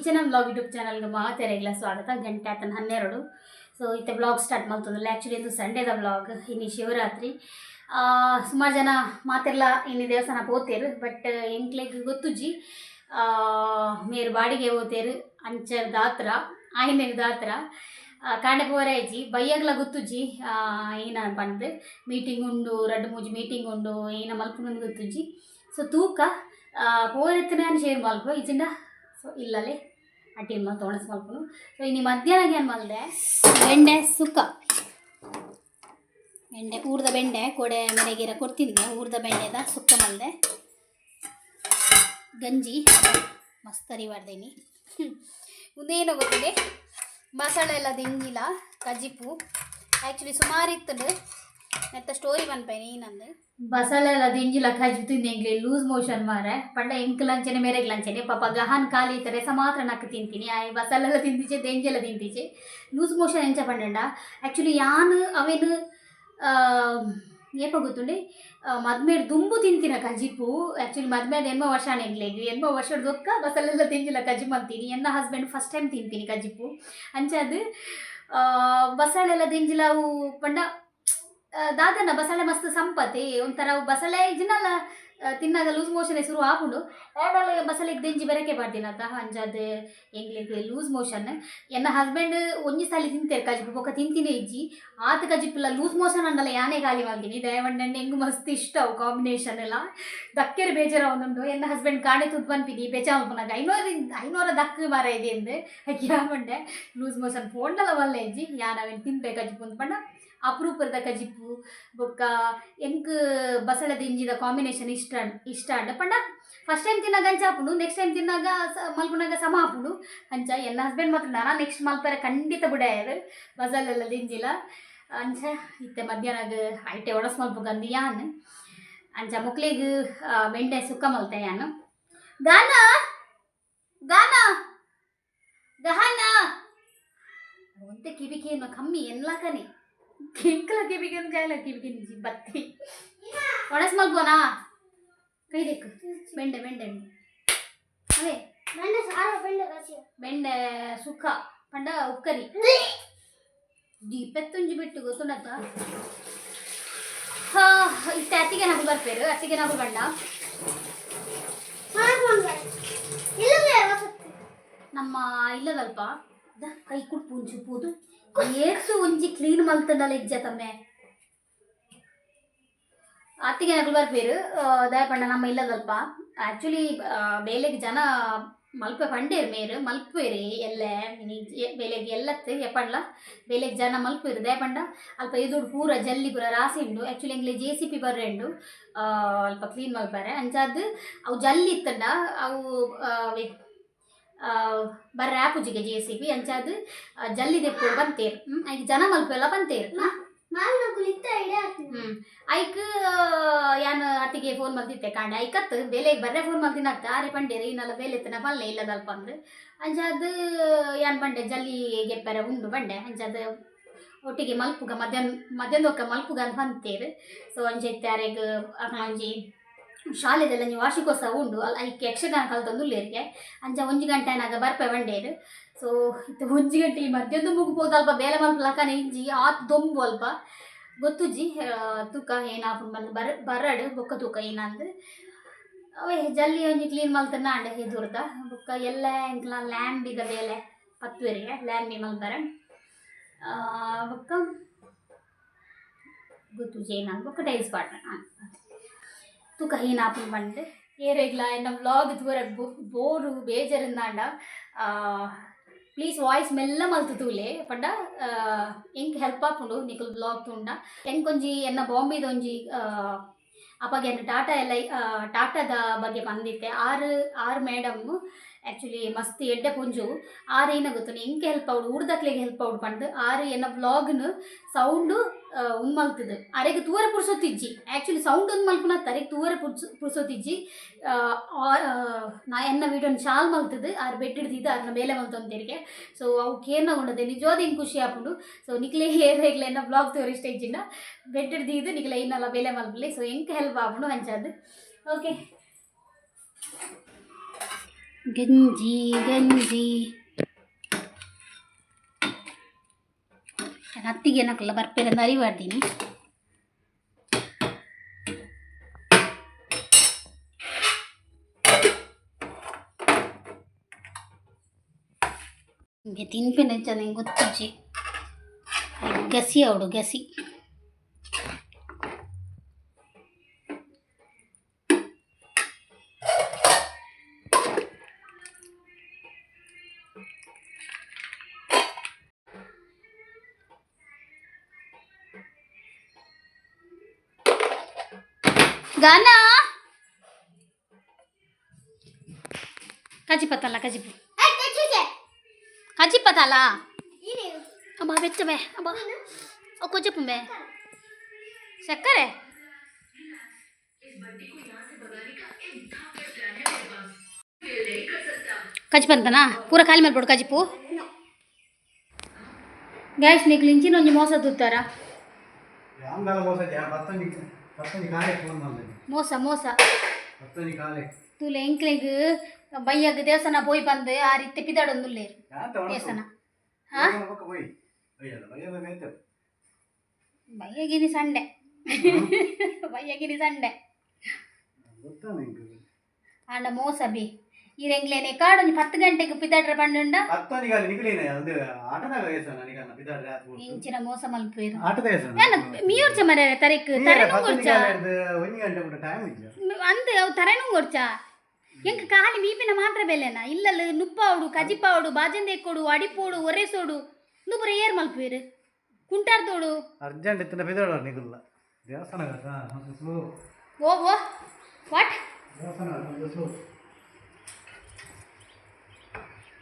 Kitchen and blog YouTube ಚಾನಲ್ಗೆ ಮಾತೆರೆಗ್ಲ ಸ್ವಾಗತ. ಗಂಟೆ ಆತನ ಹನ್ನೆರಡು. ಸೊ ಇತ್ತೆ ಬ್ಲಾಗ್ ಸ್ಟಾರ್ಟ್ ಮಾಡ್ತದಲ್ಲ ಆ್ಯಕ್ಚುಲಿ ಇದು ಸಂಡೇದ ಬ್ಲಾಗ್ ಇನ್ನು ಶಿವರಾತ್ರಿ. ಸುಮಾರು ಜನ ಮಾತೆಲ್ಲ ಇನ್ನು ದೇವಸ್ಥಾನ ಹೋಗ್ತೇರು ಬಟ್ ಎಂಕ್ಲೆಗ್ ಗೊತ್ತುಜ್ಜಿ ಮೇರು ಬಾಡಿಗೆ ಹೋಗ್ತೇರು ಅಂಚರ್ ದಾತ್ರ ಆಯ್ನೇರು ದಾತ್ರ. ಕಾಂಡೆ ಪೋರೈಜಿ ಬೈಯಾಗ್ಲ ಗೊತ್ತುಜ್ಜಿ ಏನ ಬಂದು ಮೀಟಿಂಗ್ ಉಂಡು, ರಡ್ಡು ಮೂಜಿ ಮೀಟಿಂಗ್ ಉಂಡು, ಏನ ಮಲ್ಕೊಂಡು ಗೊತ್ತುಜ್ಜಿ. ಸೊ ತೂಕ ಪೋರೆತ್ತನೇ ಶೇರ್ ಮಲ್ಪು ಇಜಿಂದ ಸೊ ಇಲ್ಲಲೇ. ಮಲ್ತು ಒಣಸ್ ಮಲ್ಪುನು ಸೊ ಇನ್ನು ಮಧ್ಯಾಹ್ನ ಏನು ಮಲ್ದೆ ಬೆಂಡೆ ಸುಕ್ಕ. ಬೆಂಡೆ, ಊರ್ದ ಬೆಂಡೆ, ಕೊಡೆ ಮನೆಗಿರ ಕೊಡ್ತಿದ್ದೆ ಊರ್ದ ಬೆಂಡೆದ ಸುಕ್ಕ ಮಲ್ದೆ ಗಂಜಿ, ಮಸ್ತ್ ಅರಿವಾರ್ದೇನಿ ಮುಂದೇನೋ ಗೊತ್ತಿದೆ? ಮಸಾಲೆ ಎಲ್ಲ ದಿಂಗಿಲ್ಲ ಕಜಿಪು ಆ್ಯಕ್ಚುಲಿ ಸುಮಾರು ಇತ್ತು ಮತ್ತೆ ಸ್ಟೋರಿ ಪನ್ಪೇನೆ ಏನಂದು ಬಸಳೆ ಎಲ್ಲ ದಿಂಜಿಲ ಕಜಿ ತಿಂದೆಂಗ್ಲಿ ಲೂಸ್ ಮೋಷನ್ ಮಾರೆ. ಪಂಡ ಎಂಕ್ ಅಂಚನೆ ಮೇರೆಗ್ ಲಂಚನೆ, ಪಾಪ ಗಹನ್ ಖಾಲಿ ಇತ್ತರೆ ಸ ಮಾತ್ರ ನಕ್ಕ ತಿಂತೀನಿ. ಆ ಬಸಳೆಲ ತಿಂತಿಚೆ ದೆಂಜೆಲ್ಲ ತಿಂತಿಚೆ. ಲೂಸ್ ಮೋಷನ್ ಎಂಚ ಪಂಡ ಆ್ಯಕ್ಚುಲಿ ಯಾನ್ ಅವೇನು ಏಪ ಗೊತ್ತುಂಡೆ? ಮದ್ಮೇಡ್ ದುಂಬು ತಿಂತಿನ ಕಜಿಪು. ಆ್ಯಕ್ಚುಲಿ ಮದ್ಮೇದ ಎನ್ಮ ವರ್ಷ ನೆಗ್ಲೇಗು ಎನ್ಮ ವರ್ಷದ ದೊಕ್ಕ ಬಸಳೆಲ್ಲ ತಿಂಜಿಲ್ಲ ಕಜಿ ಮಂತೀನಿ ಎನ್ನ ಹಸ್ಬೆಂಡ್ ಫಸ್ಟ್ ಟೈಮ್ ತಿಂತೀನಿ ಕಜಿಪು. ಅಂಚದು ಬಸಳೆಲ್ಲ ತಿಂಜಿಲ್ಲ ಅವು ಪಂಡ ದಾದನ ಬಸಳೆ ಮಸ್ತ್ ಸಂಪತಿ ಒಂಥರ ಬಸಳೆ ಇದನ್ನೆಲ್ಲ ತಿನ್ನಾಗ ಲೂಸ್ ಮೋಷನ್ ಶುರು ಆಪುಂಡು ಎರಡಲ್ಲ ಬಸಳೆಗೆ ದೆಂಜಿ ಬೆರಕೆ ಪಾಡ್ದಿನತ್ತ ಅಂಜಾದ್ ಎಂಗ್ಲಿಗೆ ಲೂಸ್ ಮೋಷನ್ ಎನ್ನ ಹಸ್ಬೆಂಡ್ ಒಂಜಿ ಸಲ ತಿಂತೇರು ಕಜಿಪು ಬೊಕ್ಕ ತಿಂತಿನೇ ಇಜ್ಜಿ. ಆತ ಕಜಿಪಿಲ್ಲ ಲೂಸ್ ಮೋಷನ್ ಅಂಡಲ್ಲ ಯಾನೇ ಗಾಲಿ ಮಾಡ್ತೀನಿ. ದಯವಂಡ ಹೆಂಗು ಮಸ್ತ್ ಇಷ್ಟ ಅವು ಕಾಂಬಿನೇಷನ್ ಎಲ್ಲ. ದಕ್ಕೆರೆ ಬೇಜಾರ ಒಂದೊಂದು ಎನ್ನ ಹಸ್ಬೆಂಡ್ ಕಾಣೆ ತುದ್ ಬಂದ್ಪಿನಿ ಬೇಜಾರು ಮಲ್ಪನಾಗ ಐನೂರ ಐನೂರ ದಕ್ಕ ಮರ ಇದೆ ಅಂದೆ. ಯಾವಂಡೆ ಲೂಸ್ ಮೋಷನ್ ಪೋಂಡಲ ವಲ್ಲ ಇಜ್ಜಿ. ಯಾನವೇನು ತಿನ್ಬೇಕು ಕಜಿಪು ಅಂದ್ಪಂಡ ಅಪರೂಪದ ಕಜಿಪ್ಪು ಬೊಕ್ಕ ಎಂಕ್ ಬಸಳೆ ದಿಂಜಿದ ಕಾಂಬಿನೇಷನ್ ಇಷ್ಟ ಇಷ್ಟ ಅಂಡ ಪಂಡ ಫಸ್ಟ್ ಟೈಮ್ ತಿನ್ನಾಗ ಅಂಚ ನೆಕ್ಸ್ಟ್ ಟೈಮ್ ತಿನ್ನಾಗ ಸ ಮಲ್ಪುನಾಗ ಸಮ ಹಾಪುಂಡು. ಅಂಚ ಎಲ್ಲ ಹಸ್ಬೆಂಡ್ ಮಾತ್ರ ನಾನು ನೆಕ್ಸ್ಟ್ ಮಲ್ಪರೆ ಖಂಡಿತ ಬಿಡ್ಯಾರ ಬಸಳೆಲ್ಲ ದಿಂಜಿಲ ಅಂಚ ಇತ್ತೆ ಮಧ್ಯಾಹ್ನಾಗ ಐಟೆ ಒಡಸ್ ಮಲ್ಪ ಗಂದಿ ಯಾನ್. ಅಂಚ ಮುಕ್ಳಿಗೆ ಬೆಂಡೆ ಸುಕ್ಕ ಮಲ್ತೆ ಯಾನು. ಗಾನ ಗಾನ, ಗಹನ. ಒಂದೇ ಕಿವಿಕೇನು ಕಮ್ಮಿ ಎನ್ಲಾಕನೆ ಕಿಂಕಲ ಕಿವಿಗೆ ಜಾಯ್ಲ ಕಿವಿಗೆ ನಿಜಿ ಬತ್ತಿ ಒಣಸ್ ಮಲ್ಬೋನಾ ಕೈ ದಿಕ್ಕು ಬೆಂಡೆ ಬೆಂಡೆ ಅವೇ ಬೆಂಡೆ ಸಾರು ಬೆಂಡೆ ಕಸಿ ಬೆಂಡೆ ಸುಕ್ಕ ಪಂಡ ಉಕ್ಕರಿ ದೀಪತ್ತೊಂಜಿ ಬಿಟ್ಟು ಗೊತ್ತುಂಡತ್ತ ಹಾ ಇತ್ತೆ ಅತ್ತಿಗೆ ನಾವು ಬರ್ಪೇರು ಅತ್ತಿಗೆ ನಾವು ಬಂಡ ಮಾಡ್ಕೊಂಡು ಬರ ಇಲ್ಲವೇ ವಸತಿ ನಮ್ಮ ಇಲ್ಲದಲ್ಪ ದ ಕೈ ಕುಡ್ಪು ಒಂಚು ಪೂದು ಏಸು ಒಂಜಿ ಕ್ಲೀನ್ ಮಲ್ತಂಡಲ್ಲ ಇಜ್ಜ ತಮ್ಮೆ. ಅತ್ತಿಗೆ ನಗಲು ಬರ್ಪೇರು ದಯಪಂಡ ನಮ್ಮ ಇಲ್ಲದಲ್ಪ ಆ್ಯಕ್ಚುಲಿ ಬೇಲೆಗೆ ಜನ ಮಲ್ಪೆ ಪಂಡೇರು ಮೇರು ಮಲ್ಪೇರಿ ಎಲ್ಲ ಬೇಲೆಗೆ ಎಲ್ಲ ಎಪ್ಪಂಡ್ಲ ಬೇಲೆಗೆ ಜನ ಮಲ್ಪೇರು ದಯಪಂಡ ಅಲ್ಪ ಇದು ಪೂರ ಜಲ್ಲಿ ಪೂರ ರಾಸಿ ಉಂಡು. ಆ್ಯಕ್ಚುಲಿ ಎಂಗ್ಲೆ ಜೆ ಸಿ ಪಿ ಬರ್ರೆಂಡು ಅಲ್ಪ ಕ್ಲೀನ್ ಮಲ್ಪಾರೆ. ಅಂಚಾದ್ ಅವು ಜಲ್ಲಿ ಇತ್ತಂಡ. ಅವು ಬರ್ರೆ ಸಿ ಪಿ ಅಂಚಾದ್ ಜಲ್ಲಿ ದೆಪ್ಪು ಬಂತೇರು. ಐಕ್ ಜನ ಮಲ್ಪೆಲ್ಲ ಬಂತೇರ್. ಹ್ಮ್. ಐಕ್ ಯಾನ್ ಅತ್ತಿಗೆ ಫೋನ್ ಮಲ್ತಿತ್ತೆ ಕಾಂಡೆ. ಐಕತ್ ಬೇಲೆ ಬರ್ರೆ ಫೋನ್ ಮಲ್ತಿನಾಗ್ತ ಆರೆ ಪಂಡೇರಿ ಇನ್ನೆಲ್ಲ ಬೇಲೆ ಎತ್ತನ ಪಲ್ಲೆ ಇಲ್ಲದಲ್ಪ ಅಂದ್ರೆ. ಅಂಚಾದ ಯಾನ್ ಬಂಡೆ ಜಲ್ಲಿ ಗೆಪ್ಪರೆ ಉಂಡು ಬಂಡೆ. ಅಂಜಾದ್ ಒಟ್ಟಿಗೆ ಮಲ್ಪುಗ ಮಧ್ಯಾಹ್ನ ಮಧ್ಯಾಹ್ನದೊಕ್ಕ ಮಲ್ಪುಗ ಅಂತ ಬಂತೇರ್. ಸೊ ಅಂಚೆ ಅರೆಗ್ ಒಂಜಿ ಶಾಲೆದೆಲ್ಲ ನೀವು ವಾರ್ಷಿಕೋತ್ಸವ ಉಂಡು. ಅಲ್ಲ ಐಕೆ ಯಕ್ಷಗಾನ ಕಲ್ತೊಂದು ಅಂಜ ಅಂಚ ಒಂಜಿ ಗಂಟೆನಾಗ ಬರ್ಪೆ ಬಂಡೇರು ಸೊ ಇತ್ತು ಒಂಜಿ ಗಂಟೆ ಈ ಮಧ್ಯಾಹ್ನ ಮುಗ್ಬೋದು ಅಲ್ಪ ಬೇಲೆ ಮಲ್ಪ ಲಕನೆ ಇಂಜಿ, ಆತ್ ದೊಂಬು ಅಲ್ಪ. ಗೊತ್ತುಜಿ ತೂಕ ಏನಾಪು ಬಂದು ಬರ ಬರಡು ಬೊಕ್ಕ ತೂಕ ಏನಂದ್ರೆ ಅವೇ, ಜಲ್ಲಿ ಒಂಜಿ ಕ್ಲೀನ್ ಮಲ್ತನ ಅಂಡ ಹೆದುರ್ದ ಬೊಕ್ಕ ಎಲ್ಲ ಎಂಕ್ಲ ಲ್ಯಾಂಬಿದ ಬೇಲೆ ಪತ್ತುವರೆಗೆ ಲ್ಯಾಂಬಿ ಮಲ್ತಾರೆ ಬೊಕ್ಕ ಗೊತ್ತುಜಿ ಏನಂದು. ಬೊಕ್ಕ ಟೈಲ್ಸ್ ಪಾಡ್ರೆ ತೂಕ ಏನಾಪು ಬಂದು ಏರೆಗ್ಲ ನಮ್ಮ ವ್ಲಾಗ್ ತೂರ ಬೋರು ಬೇಜಾರಿಂದಾಂಡ ಪ್ಲೀಸ್ ವಾಯ್ಸ್ ಮೆಲ್ಲ ಮಲ್ತು ತೂಲೆ ಪಂಡ ಎಂಕ್ ಹೆಲ್ಪ್ ಆಪುಂಡು ನಿಕುಲ್ ಬ್ಲಾಗ್ ತುಂಡ ಎಂಕೊಂಜಿ ಎನ್ನ ಬಾಂಬೆದ ಒಂಜಿ ಅಪ್ಪಗೆ ಎನ್ನ ಟಾಟಾ ಎಲ್ಲ ಆ, ಟಾಟಾದ ಬಗ್ಗೆ ಬಂದಿತ್ತೆ ಆರು ಆರು ಮೇಡಮ್ ಆ್ಯಕ್ಚುಲಿ ಮಸ್ತ್ ಎಡ್ಡೆ ಪುಂಜು. ಆರು ಏನ ಗೊತ್ತು ಎಂಕೆ ಹೆಲ್ಪ್ ಅವ್ಡು ಊರ್ದಕ್ಲೆಗೆ ಹೆಲ್ಪ್ ಅವ್ಡು ಪಂಡು ಆರು ಏನ ವ್ಲಾಗ್ನು ಸೌಂಡು ಸೌಂಡ್ ಮಲ್ತದು ಅರೆಗೆ ತೂರ ಪುರ್ಸೋತಿಜ್ಜಿ ಆ್ಯಕ್ಚುಲಿ ಸೌಂಡ್ ಒಂದು ಮಲ್ಪುನ ತರೆಗೆ ತೂರ ಪುರ್ಸು ಆ, ನಾ ಎನ್ನ ವೀಡಿಯೋನ ಶಾಲ್ ಮಲ್ತದ ಆರು ಬೆಟ್ಟಿಡ್ದಿದ್ದು ಅರ್ನ ಬೇಲೆ ಮಲ್ತೊಂದಿರಿಗೆ ಸೊ ಅವು ಕೇರ್ನ ಉಂಡದೆ ನಿಜವಾದ ಹಿಂಗೆ ಖುಷಿ ಆಪುಂಡು. ಸೊ ನಿಕ್ಲೆ ಹೇರ್ ಹೇಗ್ಲೆ ಎನ್ನ ಬ್ಲಾಗ್ ತೋರಿಸ್ಟ ಇಜ್ಜಿನ. ಬೆಟ್ಟಿಡ್ದಿದ್ದು ನಿಕ್ಲೆ ಇನ್ನೆಲ್ಲ ಬೇಲೆ ಮಲ್ಪಲಿ. ಸೊ ಹೆಂಗೆ ಹೆಲ್ಪ್ ಆಪುಂಡು ಹಂಚದು ಓಕೆ ಗಂಜಿ ಗಂಜಿ ನನ್ನ ಅತ್ತಿಗೆ ಏನಕ್ಕಲ್ಲ ಬರ್ಪೇರೆ ಅಂತ ಅರಿವಾಡ್ತೀನಿ ನಿಮಗೆ ತಿನ್ಪೇನೆ ಚೆನ್ನಾಗಿ ಗೊತ್ತಿಜ್ಜಿ ಗಸಿ ಅವಡು ಗಸಿ ಗಾನ ಕಜಿಪತ್ತಲ್ಲ ಕಜಿಪು ಕಜಿಪತ್ತಲ್ಲ ಅಮ್ಮ ಬೆಚ್ಚಬೆ ಅಮ್ಮ ಕೊಚ್ಚಪ್ಪು ಬೇ ಸಕ್ಕರೆ ಕಜಿಪಂತನಾ ಪೂರ ಖಾಲಿ ಮಾಡ್ಬಿಡು ಕಜಿಪು ಗ್ಯಾಸ್ ನಿಕ್ಲಿಂಚಿನ ಒಂಜಿ ಮೋಸ ತುತ್ತಾರ ಯಾಮ್ದಾಲ ಮೋಸ ಜಾ ಪತ್ತೊಂಜಿ ಪತ್ತೊಂಜಿ ಕಾಲೆ ಫೋನ್ ಮಾಡ್ದೆ ಮೋಸ ಮೋಸ. ಪತ್ತೊಂಜಿ ಕಾಲೆ ತೂಲೆ ಎಂಕ್ಲೆಗ್ ಬಯ್ಯಗ್ ದೇವಸ್ಥಾನ ಪೋಯ್ ಬಂದು ಆ ರೀತಿ ಪಿದಾಡೊಂದುಲ್ಲೇರು ಯಾಂತ ದೇವಸ್ಥಾನ. ಹಾ ಪಕ್ಕ ಹೋಯ್ ಅಯ್ಯಲ್ಲ ಅಯ್ಯಲ್ಲ ಬೇತ ಬಯ್ಯಗಿನಿ ಸಂಡೆ ಬಯ್ಯಗಿನಿ ಸಂಡೆ ಗೊತ್ತಾ ನಿಂಗೆ ಆಂಡ ಮೋಸ ಬಿ ಈರೆಂಗ್ಲೇನೆ ಕಾಡೊಂದು ಪತ್ತು ಗಂಟೆಗೆ ಪಿದಾಡ್ರ ಬಂಡುಂಡ ಪತ್ತೊಂಜಿ ಕಾಲೆ ನಿಗಲಿನ ಅದು ಆಟದಾಗ ವಯಸ್ಸು ನನಗನ್ನ ಪಿದಾಡ್ರೆ ಆತು ಇಂಚಿನ ಮೋಸ ಮಲ್ಪೇರು ಆಟದ ವಯಸ್ಸು ನಾನು ಮೀರ್ಚ ಮರ ತರೆಕ್ ತರೆನು ಪತ್ತೊಂಜಿ ಕೊರ್ಚ ಕಾಲೆ ಹಿಡ್ದು ಒಂಜಿ ಗಂಟೆ ಬಿಟ್ಟು ಟೈಮ್ ಇದ್ದ ಅಂದ ಅವು ತರೆನು ಕೊರ್ಚ ಎಂಕ ಕಾಲಿ ಮೀಪಿನ ಮಾತ್ರ ಬೆಲೆನ ಇಲ್ಲಲ್ಲ ನುಪ್ಪಾವಡು ಕಜಿಪಾವಡು ಬಾಜಂದೆ ಕೊಡು ಅಡಿಪೋಡು ಒರೆಸೋಡು ನುಪುರ ಏರ್ ಮಲ್ಪೇರು ಕುಂಟಾರ್ದೋಡು ಅರ್ಜೆಂಟ್ ಇತ್ತಿನ ಪಿದಾಡ ನಿಗಲ್ಲ ದೇವಸ್ಥಾನ ಸ್ಲೋ ಓ ಓ ವಾಟ್ ದೇವಸ್ಥಾನ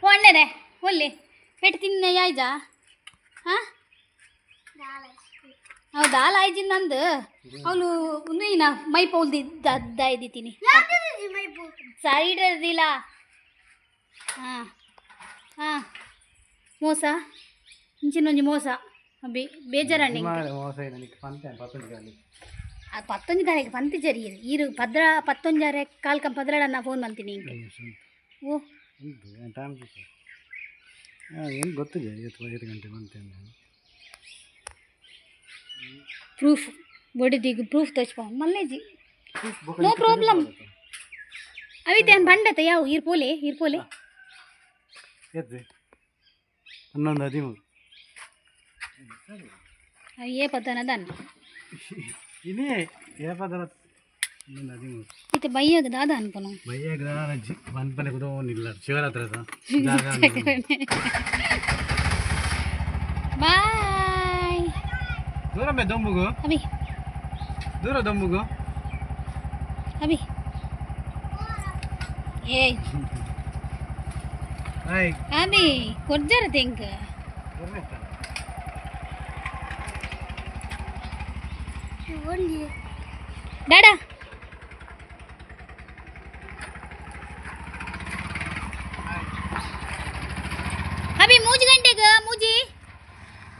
ಓ ಅಣ್ಣರೇ ಒಲ್ಲಿ ಪೆಟ್ಟು ತಿನ್ನ ಯಾಯ್ಜಾ? ಹಾಂ? ಹೌದಾ? ಆಯ್ಜಿ ನಂದು. ಅವಳು ನೀನ ಮೈ ಪೌಲ್ದಿ ದದ್ದ ಇದ್ದಿದ್ದೀನಿ ಸೈಡ್ ಇರ್ದಿಲ್ಲ ಹಾಂ. ಹಾಂ. ಮೋಸ? ಇಂಚಿನೊಂಜಿ ಮೋಸ. ಬೇ ಮೋಸ ಇದೆ ನನಗೆ ಪಂತೆ ಜರಿ. ಈರು ಪದ್ರ ಪತ್ತೊಂಜಾರೆ ಕಾಲ್ಕಂ ಪದ್ರಡನ್ನ ಫೋನ್ ಮಾಡ್ತೀನಿ ಹಿಂಗೆ ಏನು ಟೈಮ್ ಏನು ಗೊತ್ತಿದೆ ಇವತ್ತು ಐದು ಗಂಟೆ ನಾನು ಪ್ರೂಫ್ ಬೊಡಿದಿಗೆ ಪ್ರೂಫ್ ತೋಚ್ಪ ಮಲ್ಲೇಜಿ. ನೋ ಪ್ರಾಬ್ಲಮ್ ಅವಿತೆ ಬಂಡತ ಯಾವ ಇರ್ಪೋಲೆ ಇರ್ಪೋಲೆ ಎದ್ದು. ಹನ್ನೊಂದು ಹದಿಮೂರು. ಏ ಪತನ ದನ್ ಏ ಏಪದರ ಹನ್ನೊಂದು ಹದಿಮೂರು ಇತ್ತೆ ಬೈಯಾಗ ದಾದ ಅನ್ಪನು ಭಯ್ಯ ಗ್ರಹಣ ಜಿ ಬಂದ್ಪನೆ ಕುದೋನಿಲ್ಲ ಶಿವರಾತ್ರಿ ಅದು. ಬಾಯ್. ದೂರ ಮೇ ದೊಂಬುಗು. ಅಭಿ. ದೂರ ದೊಂಬುಗು. ಅಭಿ. ಏ. ಹಾಯ್ ಅಭಿ ಕೊರ್ಜರ ತೆಂಕ. ಡಾಡಾ ಅಭಿ ಮೂಜಿ ಗಂಟೆಗೆ ಮೂಜಿ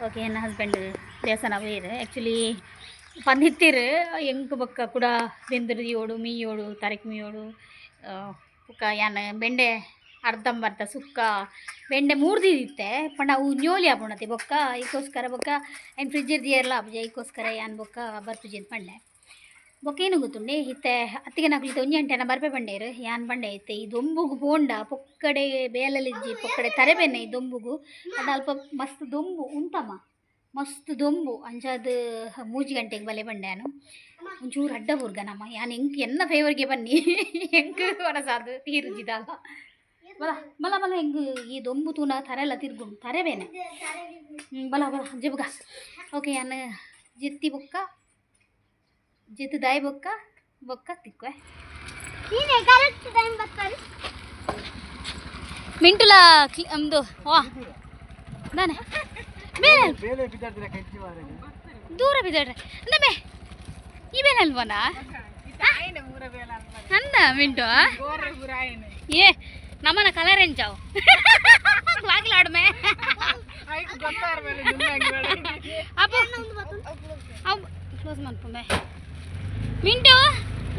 ಓಕೆ ನನ್ನ ಹಸ್ಬೆಂಡ್ ದೇವಸ್ಥಾನ ಬೇರೆ ಆ್ಯಕ್ಚುಲಿ ಪಂದಿತ್ತಿರು ಎಂಕ್ ಬೊಕ್ಕ ಕೂಡ ಬೆಂದರು ಓಡು ಮೀಯೋಡು ಮೀ ಏಳು ಬೊಕ್ಕ ಯಾನ ಬೆಂಡೆ ಅರ್ಧಂಬರ್ಧ, ಸುಕ್ಕ, ಬೆಂಡೆ ಮೂರು ದಿತ್ತೆ ಪಂಡ ಅವು ನ್ಯೋಲಿ ಆಪುಣತಿ ಬೊಕ್ಕ ಈಗೋಸ್ಕರ ಬೊಕ್ಕ, ಏನು ಫ್ರಿಜ್ ಇರ್ದಿಯಲ್ಲ ಅಬ್ಜ ಈಗೋಸ್ಕರ ಯಾನ್ ಬೊಕ್ಕ ಅಂತ ಪಂಡೆ. ಬೊಕ್ಕ ಏನು ಗೊತ್ತುಂಡೆ? ಇತ್ತೆ ಅತ್ತಿಗೆ ನಕ್ಲಿತೆ ಒಂಜಿ ಗಂಟೆನ ಬರ್ಪೆ ಬಂಡೇರು. ಯಾನ್ ಬಂಡೆ ಐತೆ ಈ ದೊಂಬುಗು ಬೋಂಡ, ಪೊಕ್ಕಡೆ ಬೇಲಲಿಜ್ಜಿ ಪೊಕ್ಕಡೆ ತರೆಬೇನೆ ಈ ದೊಂಬುಗು. ಅದು ಅಲ್ಪ ಮಸ್ತ್ ದೊಂಬು, ಉಂಟಮ್ಮ. ಮಸ್ತ್ ದೊಂಬು. ಅಂಜಾದ ಮೂಜಿ ಗಂಟೆಗೆ ಬಲೆ ಬಂಡ್ಯಾನು ಒಂಚೂರು ಅಡ್ಡ ಬುರ್ಗನಮ್ಮ. ಯಾನ್ ಎಂಕ್ ಎನ್ನ ಫೇವರ್ಗೆ ಬನ್ನಿ? ಎಂಕ್ ಹೊರಸಾದು ತೀರುಜಿದಾಗ ಬಲ ಬಲ ಬಲ, ಹೆಂಗ್ ಈ ದೊಂಬು ತೂನ ತರೆಲ್ಲ ತಿರ್ಗು ತರೆಬೇನೆ. ಬಲ ಬಲ ಜಿಬ್ಗ ಓಕೆ, ಯಾನ್, ಜಿತ್ತಿ ಬೊಕ್ಕ. ಜಿತ್ತು ದಾಯಿ ಬೊಕ್ಕ ಬೊಕ್ಕ ತಿಕ್ವೆ ಮಿಂಟುಲ ಕ್ಲಿ ನಾನೇ ಬೇರೆ ದೂರ ಬಿದ್ದಾಡ್ರೆ ಅಂದಮೆ ಈ ಬೇಲೆ ಅಲ್ವನ ಅಂದ ಮಿಂಟು ಏ ನಮ್ಮನ ಕಲರ್ ಎಂಚಾವು ಬಾಗಿಲಾಡ್ಮೆ ಅಪ್ಪ ಕ್ಲೋಸ್ ಮಾಡ್ಕೊಂಡೆ மிண்டு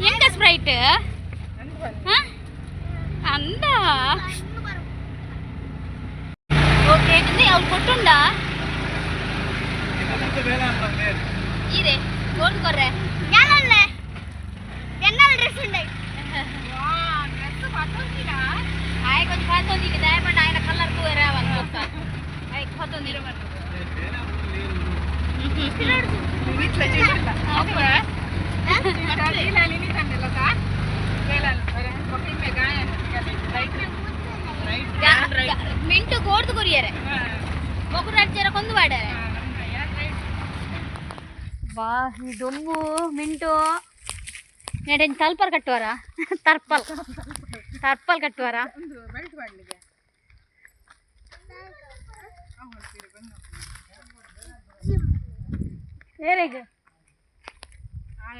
எங்க ஸ்ப்ரைட்டு அந்த ఓకే ఏంటి అవి కొట్టుండా ఇదే గోల్డ్ కొర్రే ఎన్నలే ఎన్నల డ్రెస్ ఉండే డ్రెస్ పట్టుందిగా ఆయన కొంచెం పడుతుంది ఇది డైమండ్ ఆయన కలర్ కు రావాలి ఒక్క ఆయన పోతుంది ఇట్లా ಮಿಂಟು ಕೋರ್ದು ಕೊರಿಯರೆ ಒಬ್ಬರು ರಾಜ್ಯರ ಕೊಂದು ಮಾಡ್ಯಾರೆ ಬಾ, ಈ ದೊಂಬು ಮಿಂಟು. ನೆಡೆನ್ ತಲ್ಪರ್ ಕಟ್ಟುವಾರ ತರ್ಪಲ್. ತರ್ಪಲ್ ಕಟ್ಟುವಾರ ಏರಿಗ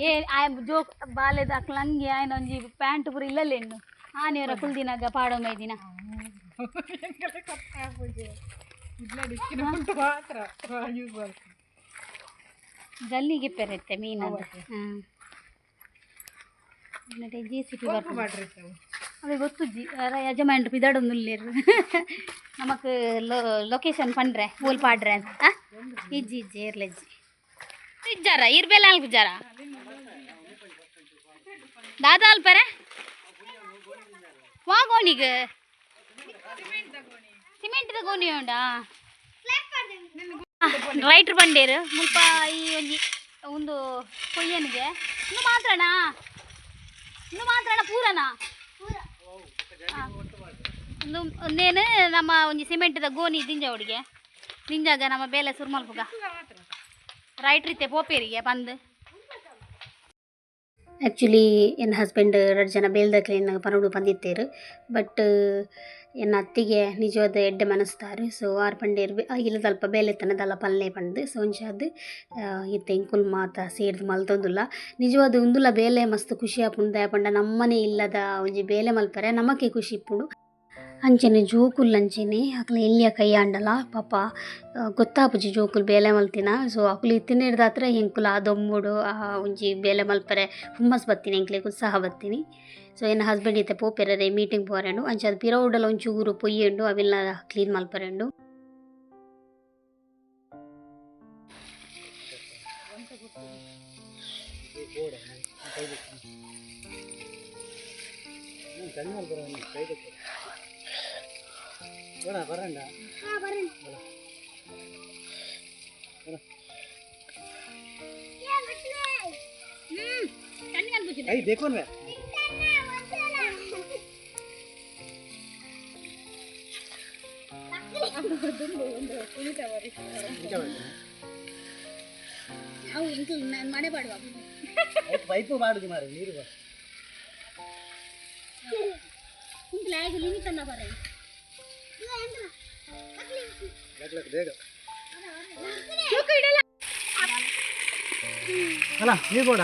ಏ ಆಯ ಜೋಕ್ ಬಾಲೆದ ಅಕ್ಲಂಗೆ ಆಯ್ನ ಒಂಜಿ ಪ್ಯಾಂಟ್ ಪೂರ ಇಲ್ಲಲ್ಲೆಣ್ಣು ಆನೆಯವರ ಕುಲ್ದಿನಾಗ ಪಾಡೊಂಬೈ ದಿನ. ಗಲ್ಲಿಗೆ ಪೆರತ್ತೆ ಮೀನು ಜಿ ಸಿ ಪಿ ಬರ್ತದೆ ಅವೆ ಗೊತ್ತುಜ್ಜಿ ಅರ ಯಜಮಾನ್ರು ಪಿದಾಡೊಂದುಲ್ಲೇರು ನಮಕ್ ಲೊಕೇಶನ್ ಪಂಡ್ರೆ ಓಲ್ ಪಾಡ್ರೆ ಅಂತ? ಇಜ್ಜಿ ಇಜ್ಜಿ ಏರ್ಲೆಜ್ಜಿ ಇಜ್ಜಾರ ಇರ್ಬೇಲ ಅಲ್ಕು ಜಾರ ದಾದ ಅಲ್ಪರೆ ವಾಗೋನಿಗ ಸಿಮೆಂಟ್ ಗೋಣಿ ಉಂಡಾ ರೈಟ್ರ್ ಬಂಡೇರು ಮುಲ್ಪ ಈ ಒಂಜಿ ಒಂದು ಕೊಯ್ಯನಿಗೆ ಇನ್ನು ಮಾತ್ರನಾ ಇನ್ನು ಮಾತ್ರನ ಪೂರನಾ ಆ. ಒಂದು ಒಂದೇನು ನಮ್ಮ ಒಂಜಿ ಸಿಮೆಂಟ್ದ ಗೋಣಿ ದಿಂಜ ಹುಡುಗೆ ದಿಂಜಾಗ ನಮ್ಮ ಬೇಲೆ ಸುರ್ಮಲ್ಪುಗ ರೈಟ್ ರೀತಿ ಪೋಪೇರಿಗೆ ಬಂದು. ಆ್ಯಕ್ಚುಲಿ ಎನ್ನ ಹಸ್ಬೆಂಡ್ ಎರಡು ಜನ ಬೇಲ್ದಕ್ಲೇನ ಪರೋಡು ಬಂದಿತ್ತೇರು. ಬಟ್ ಎನ್ನ ಅತ್ತಿಗೆ ನಿಜವಾದ ಎಡ್ಡೆ ಮನಸ್ತಾರೆ. ಸೊ ಆರು ಪಂಡೇರು ಇಲ್ಲ ಸ್ವಲ್ಪ ಬೇಲೆ ತನದಲ್ಲ ಪಲ್ಲೆ ಪಂಡು ಸೊ ಒಂಚಾದ ಇತ್ತೆ ಇಂಕುಲ್ ಮಾತ ಸೇರ್ದು ಮಲ್ತೊಂದುಲ್ಲ. ನಿಜವಾದ ಉಂದುಲ ಬೇಲೆ ಮಸ್ತ್ ಖುಷಿ ಆಪುಂಡು ದಯ ಪಂಡ ನಮ್ಮನೆ ಇಲ್ಲದ ಒಂಜಿ ಬೇಲೆ ಮಲ್ಪರೆ ನಮಕ್ಕೆ ಖುಷಿ ಇಪ್ಪುಂಡು ಅಂಚನೆ ಜೋಕುಲ್ ಅಂಚಿನಿ, ಅಕ್ಲ ಎಲ್ಲಿಯ ಕೈಯಾಂಡಲ ಪಾಪ ಗೊತ್ತಾಪುಜಿ ಜೋಕುಲ್ ಬೇಲೆ ಮಲ್ತಿನ. ಸೊ ಅಕ್ಲು ಇತ್ತಿನ ಹಿಡ್ದಾತ್ರ ಹೆಂಕುಲ, ಆ ದೊಂಬುಡು ಆ ಒಂಜಿ ಬೇಲೆ ಮಲ್ಪರೆ, ಹುಮ್ಮಸ್ ಬತ್ತೀನಿ ಎಂಕ್ಲೆ ಉತ್ಸಾಹ ಬತ್ತೀನಿ. ಸೊ ಎನ್ನ ಹಸ್ಬೆಂಡ್ ಇತ್ತೆ ಪೋಪೆರರೆ ಮೀಟಿಂಗ್ ಪೋರೆಂಡು. ಅಂಚ ಅದು ಪಿರೋಡಲ್ಲ ಒಂಚೂರು ಪೊಯ್ಯಂಡು, ಅವೆಲ್ಲ ಕ್ಲೀನ್ ಮಲ್ಪರೆಂಡು. ಬರಂಡ ಐ ಬೇಕು ಅಂದ್ರೆ ಅವು ಎಂಕ್ಲು ಮನೆ ಪಾಡುವ ಪೈಪು ಮಾಡುದು ಮಾರಿ ನೀರು ಬರ ಇಂಕ್ಲ ಆಗ ಲಿಮಿಟ್ ಅನ್ನ ಬರ ಬೇಗ ಅಲ್ಲ ನೀರು ಬೇಡ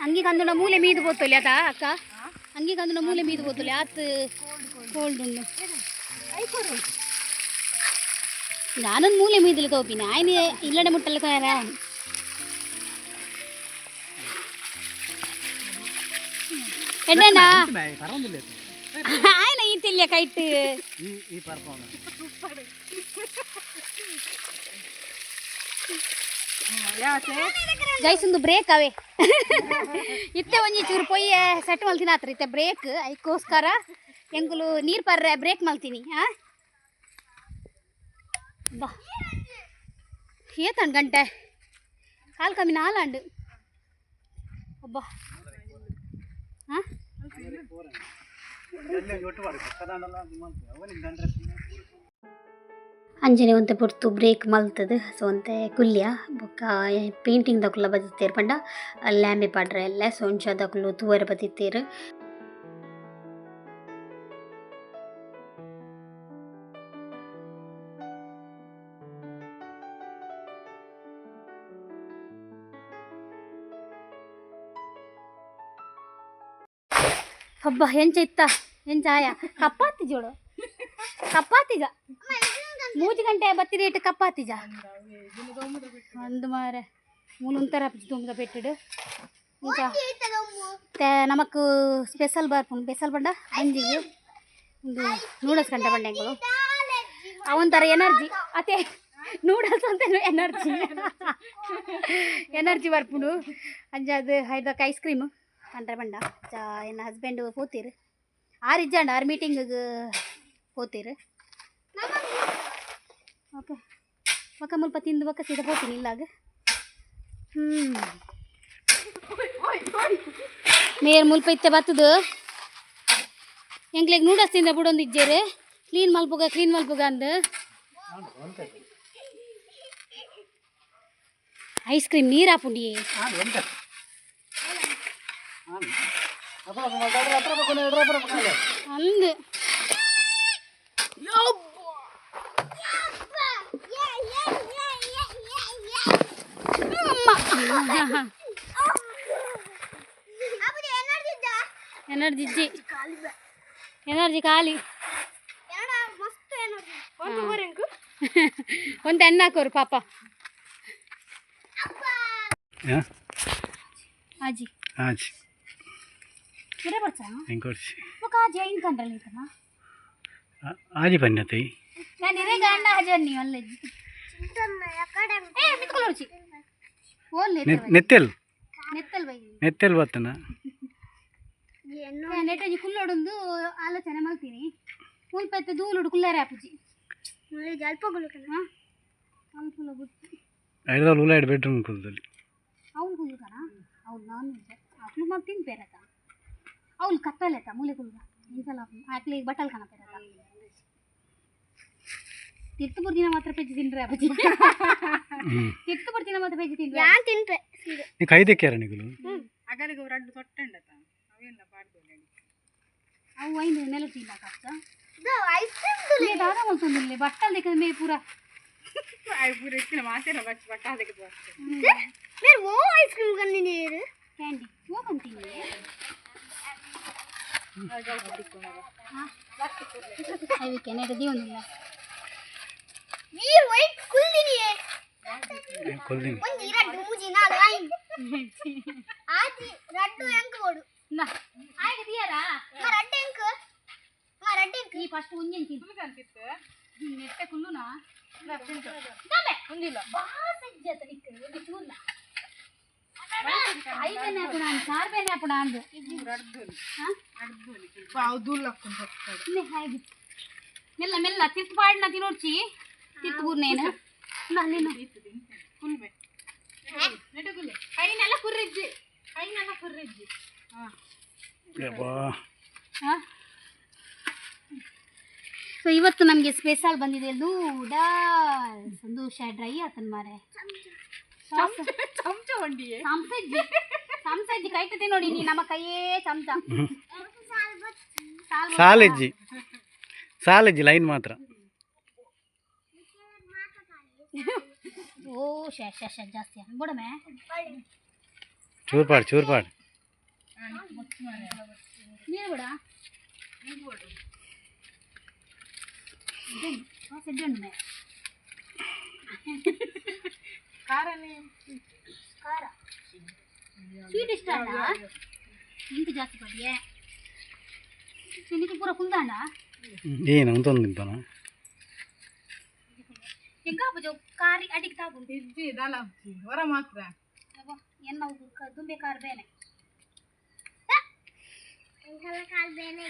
ಅಂಗಿ ಕಂದುನ ಮೂಲೆ ಮೀದು ಬೋತೊಲಿ ಅದ ಅಕ್ಕ ಅಂಗಿ ಕಂದುನ ಮೂಲೆ ಮೀದು ಬೋತೊಲಿ ಆತ್ ಕೋಲ್ಡ್ ನಾನೊಂದು ಮೂಲೆ ಮೀದಲಿ ತೋಪಿನ ಆಯ್ನೆ ಇಲ್ಲಡೆ ಮುಟ್ಟಲು ತಯಾರ ಕೈಟ್? ಈ ಈ ಪರ್ಪವನ ಗೈಸೊಂದು ಬ್ರೇಕ್ ಅವೇ. ಇತ್ತೆ ಒಂಜಿ ಚೂರು ಪೊಯ್ಯ ಸೆಟ್ ಮಲ್ತಿನ ಹತ್ರ ಇತ್ತೆ ಬ್ರೇಕ್ ಅದಕ್ಕೋಸ್ಕರ ಎಂಕುಲು ನೀರು ಪರ್ರೆ ಬ್ರೇಕ್ ಮಲ್ತೀನಿ ಹಾ ಬಾ. ಏತಂಡು ಗಂಟೆ? ಕಾಲು ಕಮ್ಮಿ ನಾಲಾಂಡು. ಅಬ್ಬಾ ಹಾಂ ಅಂಜನೆ ಒಂತೆ ಪೊರ್ತು ಬ್ರೇಕ್ ಮಲ್ತದ ಸೊ ಒಂತೆ ಕುಲ್ಯ, ಬೊಕ್ಕ ಪೇಂಟಿಂಗ್ ದಕುಲ್ಲ ಬದಿತ್ತೇರು ಪಂಡ, ಲ್ಯಾಂಬೆ ಪಾಡ್ರೆ ಎಲ್ಲ ಸೊ ಒಂಚ ದಕುಲು ತೂವರೆ ಬದಿತ್ತೇರು ಹಬ್ಬ ಎಂಚ ಇತ್ತ? ಎಂಚ ಆಯ? ಕಪ್ಪಾತಿ ಜೋಡು. ಕಪ್ಪಾತಿಗ? ಮೂಜಿ ಗಂಟೆ ಬತ್ತಿರಿ ಇಟ್ಟು ಕಪ್ಪಾತಿಜ ಒಂದು ಮಾರೆ. ಮೂನೊಂಥರ ತುಂಬ ఇంకా ನಮಕ್ ಸ್ಪೆಷಲ್ ಬರ್ಪುಂಡು ಸ್ಪೆಷಲ್ ಬಂಡ? ಅಂಜಿಗೆ ಒಂದು ನೂಡಲ್ಸ್ ಗಂಟ ಬಂಡೆಗಳು. ಅವೊಂಥರ ಎನರ್ಜಿ. ಅತೆ ನೂಡಲ್ಸ್ ಅಂತ ಎನರ್ಜಿ? ಎನರ್ಜಿ ಬರ್ಪುಂಡು. ಅಂಜಾದ ಐದಕ್ಕೆ ಐಸ್ ಕ್ರೀಮ್. ಕಂಡ್ರೆ ಬಂಡ ಚಾ ಎನ್ನ ಹಸ್ಬೆಂಡ್ ಪೋತೀರು ಆರು ಇಜ್ಜಂಡ, ಆರು ಮೀಟಿಂಗಿಗೆ ಪೋತೀರು ಓಕೆ. ಬಕ್ಕ ಮುಲ್ಪ ತಿಂದು ಬಕ್ಕ ಸೀದಾ ಹೋಗ್ತೀನಿ ಇಲ್ಲಾಗ. ಹ್ಞೂ ಮೇರ್ ಮುಲ್ಪ ಇತ್ತೆ ಬತ್ತದು. ಎಂಕ್ಲೆಗ್ ನೂಡಲ್ಸ್ ತಿಂದ ಬಿಡೊಂದು ಇಜ್ಜೇರು. ಕ್ಲೀನ್ ಮಲ್ಪುಗ ಕ್ಲೀನ್ ಮಲ್ಪುಗ ಅಂದು. ಐಸ್ ಕ್ರೀಮ್ ನೀರು ಹಾಪುಂಡಿ ಅಂದು ಅಮ್ಮ ಎನರ್ಜಿ ಇಜ್ಜಿ ಎನರ್ಜಿ ಖಾಲಿ ಒಂದು ಎಣ್ಣೆ ಹಾಕೋರು ಪಾಪ ಹಾಂ ಆಜಿ ಆಚೆ ಇರೇ ಬರ್ತಾನ ಹೆಂಗೆ ಕೊಡ್ಸಿ ಮುಖ ಜೈನ್ ಕಂಡ್ರಲ್ಲ ಐತಮ್ಮ ಆಜಿ ಬನ್ನತಿ ನಾನು ಇರೇ ಗಣ್ಣ ಹಜನ್ ನೀವು ಅಲ್ಲೇ ಏ ಮಿತ್ಕೊಳ್ಳೋ ರುಚಿ ಓಲ್ಲೇ ನೆತ್ತೆಲ್ ನೆತ್ತೆಲ್ ಬೈ ನೆತ್ತೆಲ್ ಬರ್ತನ ನೆಟ್ಟಜಿ ಕುಲ್ಲೊಡೊಂದು ಆಲೋಚನೆ ಮಾಡ್ತೀನಿ ಉಲ್ಪೆತ್ತ ದೂಲುಡು ಕುಲ್ಲಾರೆ ಅಪ್ಪಜಿ ಜಲ್ಪಗಳು ಕಣ ಅಲ್ಪುಲ ಗುಟ್ಟು ಐದರಲ್ಲಿ ಉಲ್ಲಾಡ್ ಬೆಡ್ರೂಮ್ ಕುಲ್ದಲ್ಲಿ ಅವ್ನು ಕುಲ್ಕಣ ಅವ್ನು ನಾನು ಅಪ್ಲು ಮಗ ತಿನ್ಬೇರತ್ತ ಅವ್ಳು ಕತ್ತಲೈತ ಮೂಲೆ ಗುಳ್ಗ ನಿಂತಲ್ಲ ಆಕ್ಲಿ ಬಟ್ಟಲ್ ಕಾಣತ್ತಾರ ತಿರ್ತು ಬರ್ದಿನ ಮಾತ್ರ ಪೆಜ್ ತಿನ್ರೆ ಅಪ್ಪಾಜಿ. ತಿರ್ತು ಬರ್ದಿನ ಮಾತ್ರ ಪೆಜ್ ತಿನ್ರೆ ಯಾನ್ ತಿನ್ರೆ ನೀ ಕೈದಕ್ಕಾರ ನಿಗುಲು? ಅಗಲಿಗೆ ರಡ್ಡು ತೊಟ್ಟಂಡತ ಅವೆಲ್ಲ ಬಾಡ್ದೋಲೆ ಅವು ಐದು ನೆಲ ತಿನ್ನ ಕಷ್ಟ. ದಾದ ಮಲ್ತೊಂದಿಲ್ಲ ಬಟ್ಟಲ್ ದಿಕ್ಕ ಮೇ ಪೂರ. ಐ ಪೂರ ಇತ್ತಿನ ಮಾಸೇರ ಬಚ್ಚ ಬಟ್ಟಲ್ ದಿಕ್ಕ ಮೇರ್ ಓ ಐಸ್ ಕ್ರೀಮ್ ಕನ್ನಿ ನೀರು ಕ್ಯಾಂಡಿ. ಓ ಕಂತೀನಿ ఫస్ట్ ఉంజన్ తింటే నెట్ట కుళ్ళునా ఉంజిలో బాగా సెట్ చేస్తాను ఇక్కడ చూడలా ಪುಣ ಮೆಲ್ಲ ಮೆಲ್ಲ ತಿರ್ತ್ ಪಾಡಿನ ತಿನ್ನೋಡ್ಚಿ ತಿರ್ತ್ ಸೊ ಇವತ್ತು ನಮಗೆ ಸ್ಪೆಷಲ್ ಬಂದಿದೆ ಲೂ ಸಂತೋಷ ಡ್ರೈ ಆತನ ಮಾರೇ ಚಮಚ ಚಮಚ ಹೊಂಡಿಯೇ ಚಮಚ ಚಮಚ ಅಜ್ಜಿ ಕೈ ಕತೆ ನೋಡಿ ನೀ ನಮ್ಮ ಕೈಯೇ ಚಮಚ ಸಾಲಜ್ಜಿ ಸಾಲಜ್ಜಿ ಲೈನ್ ಮಾತ್ರ ಓ ಶ ಶ ಶ ಜಾಸ್ತಿ ಬಿಡಮೆ ಚೂರು ಪಾಡು ಚೂರು ಪಾಡು ನೀರು ಬಿಡ ಸಿಡ್ಡು ಖಾರನೇ ಖಾರ ಸ್ವೀಟ್ ಇಷ್ಟ ಅಲ್ಲ ನಿಂತು ಜಾಸ್ತಿ ಬಡಿಯೇ ನಿನಗೆ ಪೂರ ಕುಂದಾಂಡ ಏನು ಅಂತೊಂದು ನಿಂತಾನ ಹೆಂಗ ಬಜೋ ಕಾರಿ ಅಡಿಗೆ ತಾಗು ಇಜ್ಜಿ ದಲ ಹೊರ ಮಾತ್ರ ಎನ್ನ ದುಂಬೆ ಕಾರ್ ಬೇನೆ ಕಾಲ್ ಬೇನೆ